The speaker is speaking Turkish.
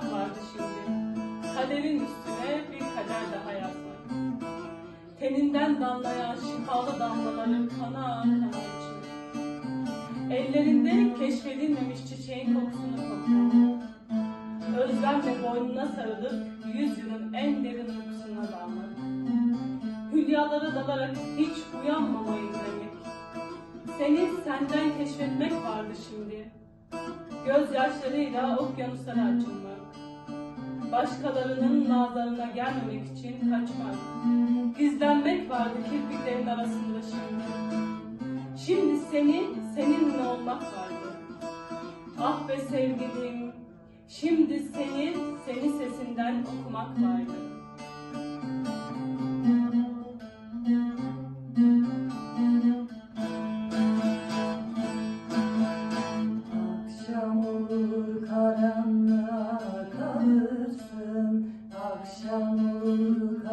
yazmak vardı şimdi. Kaderin üstüne bir kader daha yazmak. Teninden damlayan şifalı damlaların kana kana içmek. Ellerinde keşfedilmemiş çiçeğin kokusunu koklamak. Özlemle boynuna sarılıp yüzyılın en derin uykusuna dalmak. Hülyalara dalarak hiç uyanmamayı dilemek. Seni senden keşfetmek vardı şimdi gözyaşlarıyla okyanuslara açıldı. Başkalarının nazarına gelmemek için kaçmak. Gizlenmek vardı kirpiklerin arasında şimdi. Şimdi senin, seninle olmak vardı. Ah be sevgilim, şimdi seni, seni sesinden okumak vardı. akşam olur